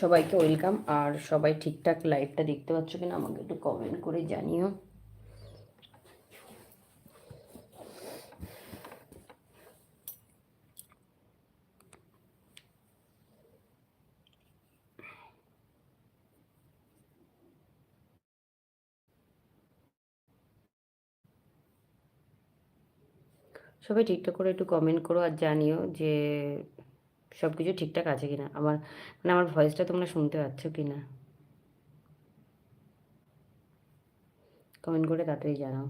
সবাইকে ওয়েলকাম। আর সবাই ঠিকঠাক লাইভটা দেখতে পাচ্ছ কিনা আমাকে একটু কমেন্ট করে জানিও। সবাই ঠিকঠাক করে একটু কমেন্ট করো আর জানিও যে সব কিছু ঠিকঠাক আছে কি না আমার মানে আমার ভয়েসটা তোমরা শুনতে পাচ্ছ কি না কমেন্ট করে তাড়াতাড়ি জানাও।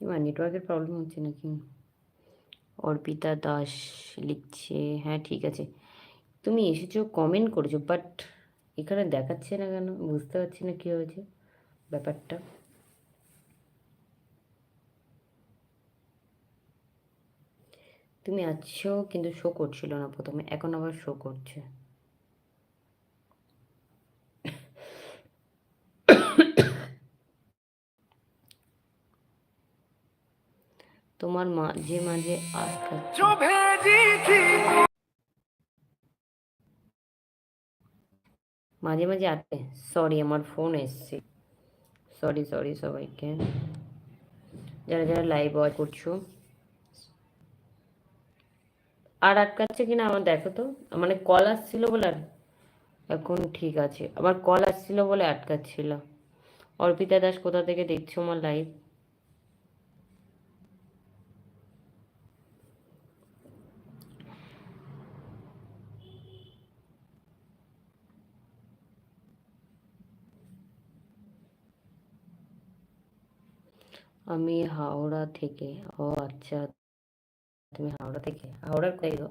এবার নেটওয়ার্কের প্রবলেম হচ্ছে নাকি? অর্পিতা দাস লিখছে হ্যাঁ ঠিক আছে। তুমি এসেছ কমেন্ট করেছ বাট এখানে দেখাচ্ছে না কেন? বুঝতে পারছি না কী হয়েছে ব্যাপারটা। তুমি আছো কিন্তু শো করছিল না প্রথমে, এখন আবার শো করছে। তোমার মাঝে মাঝে আটকা মাঝে মাঝে আটকে। সরি আমার ফোন এসছে। সরি সরি সবাইকে। যারা যারা লাইভ ওয়াচ করছ। আর আটকাচ্ছে কিনা আমার দেখো তো। মানে কল আসছিল বলে আর এখন ঠিক আছে। আমার কল আসছিল বলে আটকাচ্ছিল। অর্পিতা দাস কোথা থেকে দেখছ আমার লাইভ আমি হাওড়া থেকে। ও আচ্ছা তুমি হাওড়া থেকে? হাওড়ার কোথায় গো?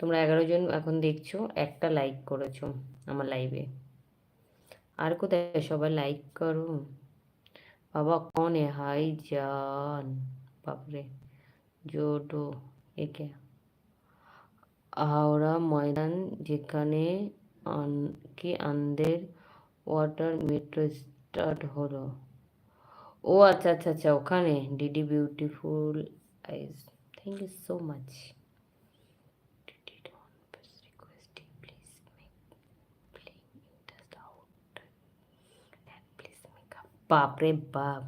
তোমরা এগারো জন এখন দেখছ, একটা লাইক করেছ আমার লাইভে আর কোথায়? সবাই লাইক করো। বাবা कौन है हाय जान বাপরে জোডো একে হাওড়া ময়দান যেখানে কি আন্দের ওয়াটার মেট্রো স্টার্ট হলো ও আচ্ছা আচ্ছা আচ্ছা ওখানে DD beautiful eyes thank you so much বাপরে বাপ।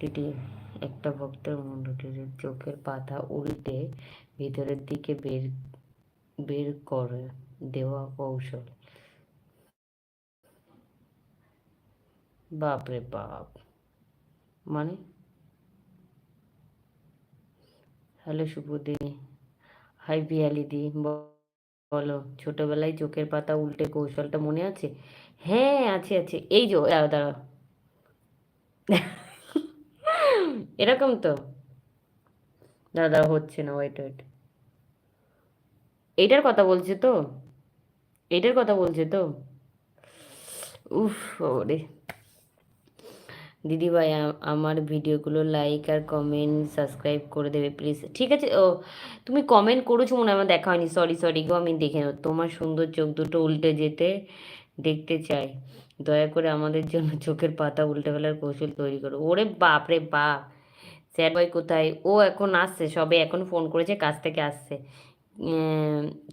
টিটি, একটা ভক্তের মুন্ডটির চোখের পাতা উল্টে ভিতরের দিকে বের বের করে দেওয়া কৌশল। বাপরে বাপ। মানে? হ্যালো শুভদি হাই পিয়ালি দি বলো, ছোটবেলায় চোখের পাতা উল্টে কৌশলটা মনে আছে? হ্যাঁ আছে আছে। এই যে দাঁড়া এরকম তো। দাদা হচ্ছে না ওয়েট ওয়েট এইটার কথা বলছে তো? এইটার কথা বলছে তো? উফ ওরে দিদিভাই আমার ভিডিওগুলো লাইক আর কমেন্ট সাবস্ক্রাইব করে দেবে প্লিজ ঠিক আছে? ও, তুমি কমেন্ট করেছ মনে আমার দেখা হয়নি। সরি সরি গো, আমি দেখে নেব। তোমার সুন্দর চোখ দুটো উল্টে যেতে দেখতে চাই। দয়া করে আমাদের জন্য চোখের পাতা উল্টে ফেলার কৌশল তৈরি করো। ওরে বাপ রে বাপ! স্যার ভাই কোথায়? ও এখন আসছে, সবে এখন ফোন করেছে, কাজ থেকে আসছে।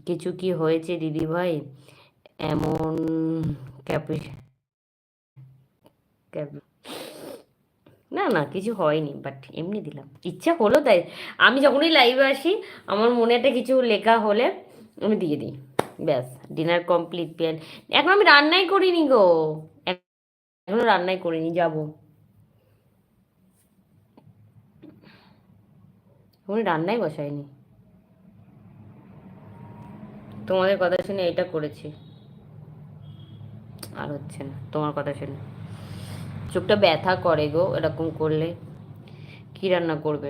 কিছু কি হয়েছে দিদি ভাই এমন ক্যাপি না না, কিছু হয়নি বাট এমনি দিলাম। ইচ্ছা হলো তাই। আমি যখনই লাইভে আসি, আমার মনে একটা কিছু লেখা হলে আমি দিয়ে দিই। ব্যাস ডিনার কমপ্লিট পেন এখন আমি রান্নাই করিনি গো। এখনও রান্নাই করিনি, যাব। রান্নাই বসাইনি। তোমাদের কথা শুনে এটা করেছি। আর হচ্ছে না, তোমার কথা শুনে। চোখটা ব্যথা করে গো এরকম করলে। কি রান্না করবে?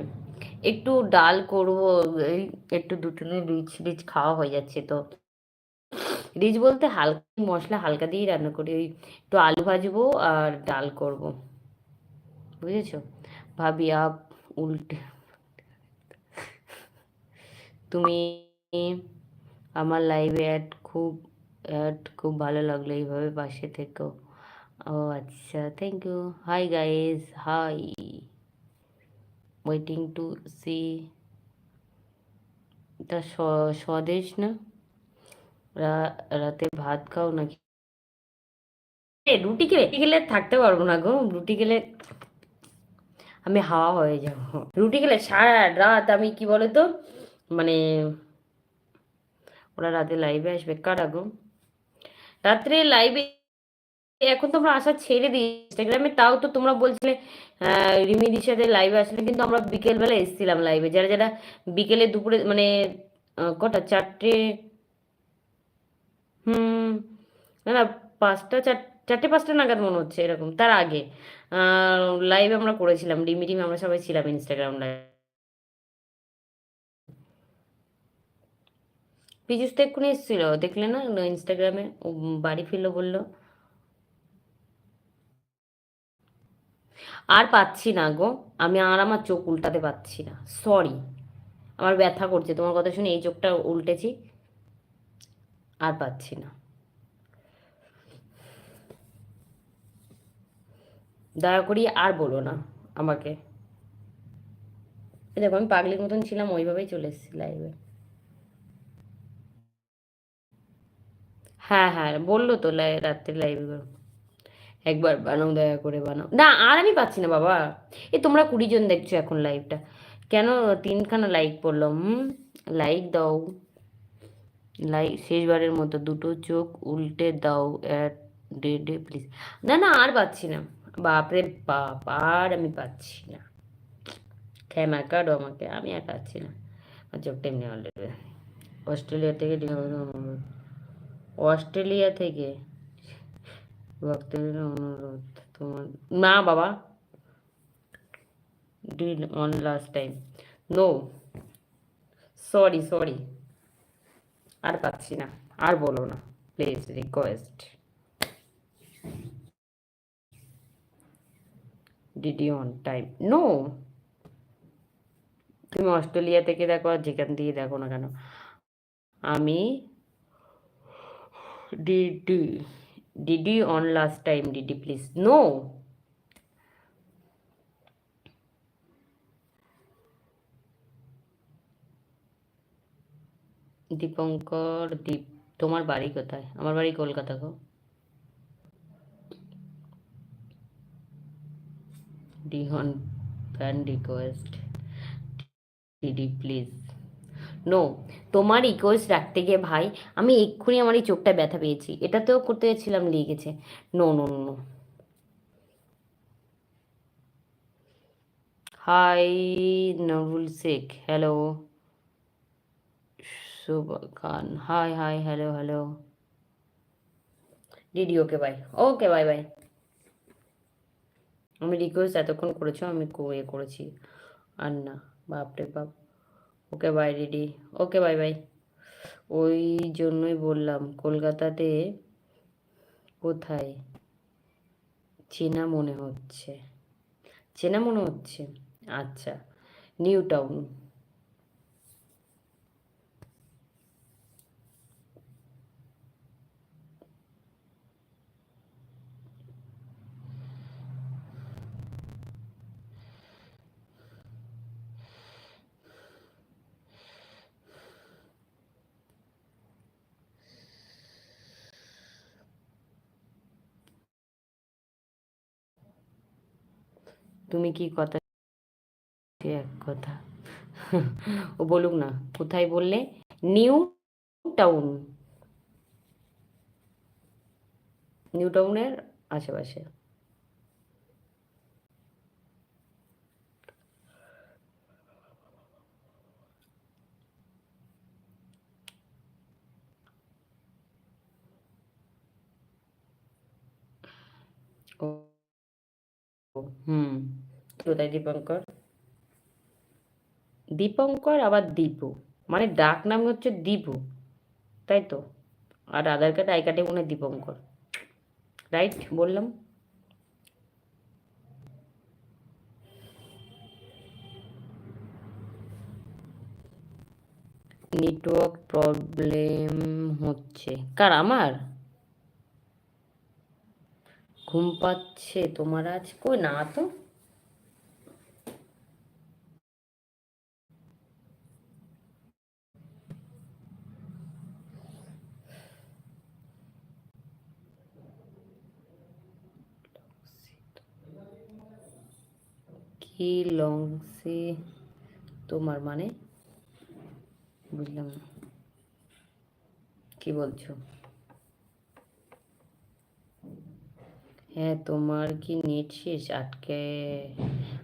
একটু ডাল করব একটু দু তিন রিচ রিচ খাওয়া হয়ে যাচ্ছে তো। রিচ বলতে হালকা মশলা হালকা দিয়েই রান্না করি, ওই একটু আলু ভাজবো আর ডাল করব। বুঝেছ? ভাবি আপ উল্টে। তুমি আমার লাইভে অ্যাড খুব অ্যাড খুব ভালো লাগল এইভাবে পাশে থেকো। ও আচ্ছা thank you hi guys hi waiting to see এটা স্বদেশ না রাতে ভাত খাও নাকি রুটি খেলে খেলে থাকতে পারব না গো রুটি খেলে আমি হাওয়া হয়ে যাব। রুটি খেলে সারা রাত আমি কি বলো তো মানে ওরা রাতে লাইভে আসবে। কারা গো? রাত্রে লাইভে এখন তোমরা আসা ছেড়ে দিই ইনস্টাগ্রামে তাও তো তোমরা বলছিলে রিমিদির সাথে লাইভে আসলে কিন্তু আমরা বিকেলবেলা এসেছিলাম লাইভে যারা যারা বিকেলে দুপুরে মানে কটা? চারটে? হুম, না না, পাঁচটা, চার, চারটে, পাঁচটা নাগাদ মনে হচ্ছে এরকম, তার আগে। লাইভ আমরা করেছিলাম ডিমি টিমি আমরা সবাই ছিলাম ইনস্টাগ্রাম লাইভ পীযুষ তো এক্ষুনি এসেছিল, দেখলে না? ইনস্টাগ্রামে বাড়ি ফিরলো বলল। আর পাচ্ছি না গো। আমি আর আমার চোখ উল্টাতে পাচ্ছি না। সরি আমার ব্যথা করছে। তোমার কথা শুনে এই চোখটা উল্টেছি। আর পাচ্ছি না। দয়া করি আর বলো না আমাকে। দেখো, আমি পাগলির মতন ছিলাম, ওইভাবেই চলে এসেছি লাইভে হ্যাঁ হ্যাঁ বলল তো রাত্রে লাইভে একবার বানাও, দয়া করে বানাও। না, আর আমি পাচ্ছি না, বাবা। এ তোমরা কুড়ি জন দেখছ এখন লাইভটা কেন তিনখানা লাইক পড়লাম লাইক দাও। লাইক শেষবারের মতো দুটো চোখ উল্টে দাও অ্যাট ডে ডে প্লিজ না না, আর পাচ্ছি না। বাপরে বাপ, আর আমি পাচ্ছি না। ক্ষমা কাটো আমাকে। আমি আর পাচ্ছি না। চোখটা এমনি অলরেডি অস্ট্রেলিয়া থেকে অস্ট্রেলিয়া থেকে ভক্তদের অনুরোধ তোমার, না বাবা did on last time no sorry sorry আর পাচ্ছি না, আর বলো না please request DD on time no তুমি অস্ট্রেলিয়া থেকে দেখো আর যেখান থেকে দেখো না কেন? আমি DD DD on last time DD please no Dipankar Dip তোমার বাড়ি কোথায়? আমার বাড়ি কলকাতা গো। ডিহন fan request DD please no তোমার রিকোয়েস্ট রাখতে গিয়ে ভাই, আমি এক্ষুনি আমার এই চোখটা ব্যথা পেয়েছি। এটাতেও করতে গেছিলাম লিখেছে no no no hi Nabul Sheikh hello Shubho Khan hi hi hello hello DD okay bye okay bye bye আমি রিকোয়েস্ট এতক্ষণ করেছ, আমি ইয়ে করেছি। আর না, বাপরে বাপ। Okay bye ready okay bye bye ওই জন্যই বললাম, কলকাতাতে কোথায়? চেনা মনে হচ্ছে। চেনা মনে হচ্ছে? আচ্ছা নিউ টাউন। তুমি কি কথা? এক কথা। ও বলুক না, কোথায় বললে? New town. নিউ টাউনের আশেপাশে। হুম। কোথায় দীপঙ্কর? দীপঙ্কর আবার দীপু মানে ডাক নাম হচ্ছে দীপু তাই তো? আর আধার কার্ড, আই কার্ডে মনে দীপঙ্কর। রাইট, বললাম। নেটওয়ার্ক প্রবলেম হচ্ছে। কার, আমার? ঘুম পাচ্ছে তোমার আজ? কই, না তো? কি লংসে তোমার মানে? বুঝলাম না। কি বলছো? হ্যাঁ তোমার কি নেট শেষ? আটকে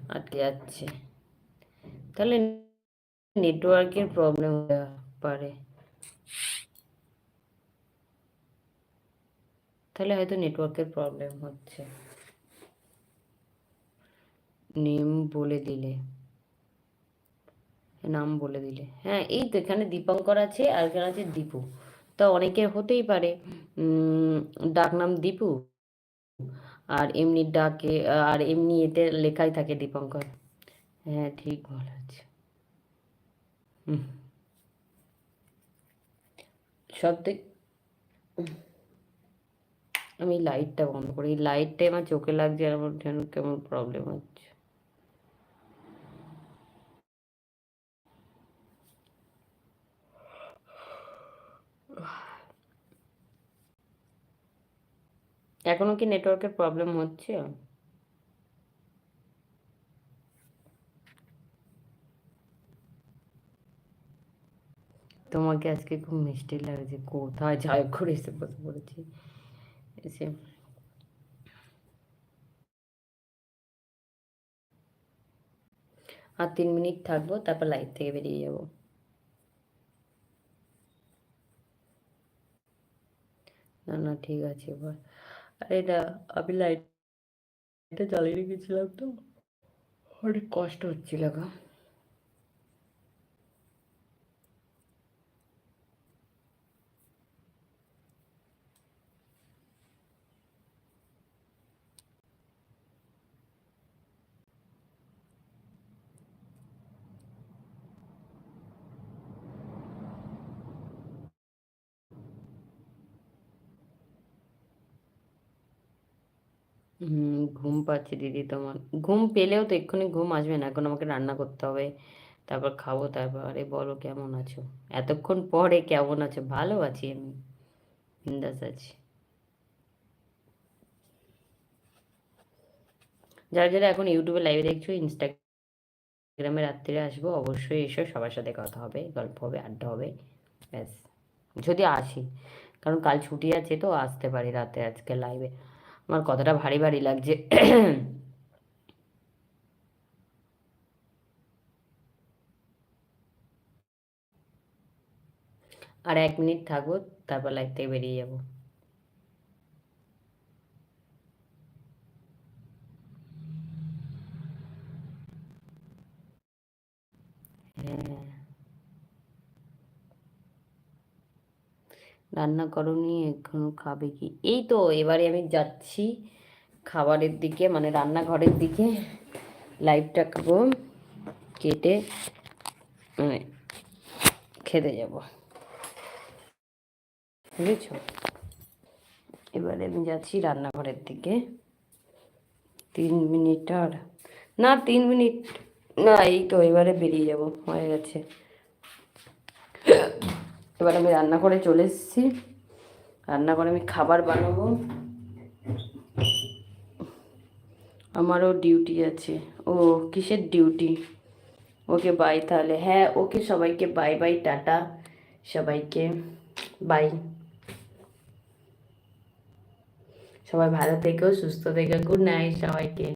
আটকে যাচ্ছে। তাহলে নেটওয়ার্কের প্রবলেম পারে। তাহলে হয়তো নেটওয়ার্কের প্রবলেম হচ্ছে। নেম বলে দিলে। নাম বলে দিলে। হ্যাঁ এই তো এখানে দীপঙ্কর আছে আর এখানে আছে দীপু। তা অনেকের হতেই পারে ডাক নাম দীপু আর এমনি ডাকে, আর এমনি এতে লেখাই থাকে দীপঙ্কর। হ্যাঁ ঠিক হুম। সব থেকে আমি লাইটটা বন্ধ করি। এই লাইটটাই আমার চোখে লাগছে আমার যেন কেমন প্রবলেম হচ্ছে। এখনও কি নেটওয়ার্কের প্রবলেম হচ্ছে? তোমাকে আজকে খুব মিষ্টি লাগছে কোথায় যাই করে এসে বসে পড়েছি। এসে আর তিন মিনিট থাকব, তারপর লাইট থেকে বেরিয়ে যাব। না না, ঠিক আছে, এবার আরে না আমি লাইটটা জ্বালিয়ে গেছিলাম তো। অনেক কষ্ট হচ্ছিল গো। হুম, ঘুম পাচ্ছে দিদি তোমার। ঘুম পেলেও তো এক্ষুনি ঘুম আসবে না, এখন আমাকে রান্না করতে হবে, তারপর খাব, তারপর আরে বলো কেমন আছো? এতক্ষণ পরে কেমন আছো? ভালো আছি আমি, বিন্দাস আছি। যারা যারা এখন ইউটিউবে লাইভে দেখছ, ইনস্টাগ্রামে রাত্রিরে আসব, অবশ্যই এসো, সবার সাথে কথা হবে, গল্প হবে, আড্ডা হবে, ব্যাস। যদি আসি, কারণ কাল ছুটি আছে তো আসতে পারি রাতে আজকে লাইভে আমার কথাটা ভারী ভারী লাগছে। আর এক মিনিট থাকব, তারপর লাইফ থেকে বেরিয়ে যাব। হ্যাঁ। রান্না করনি, এখনও খাবে কি? এই তো, এবারে আমি যাচ্ছি খাবারের দিকে মানে রান্নাঘরের দিকে। লাইটটা খাব, কেটে মানে খেতে যাব। বুঝেছ? এবারে আমি যাচ্ছি রান্নাঘরের দিকে। তিন মিনিট আর, না, তিন মিনিট, না, এই তো, এবারে বেরিয়ে যাব, হয়ে গেছে। এবার আমি রান্না করে চলে এসেছি। রান্না করে আমি খাবার বানাবো। আমারও ডিউটি আছে। ও, কিসের ডিউটি ওকে বাই তাহলে। হ্যাঁ ওকে সবাইকে বাই বাই টাটা। সবাইকে বাই সবাই ভালো থেকো, সুস্থ থেকো। গুড নাইট সবাইকে।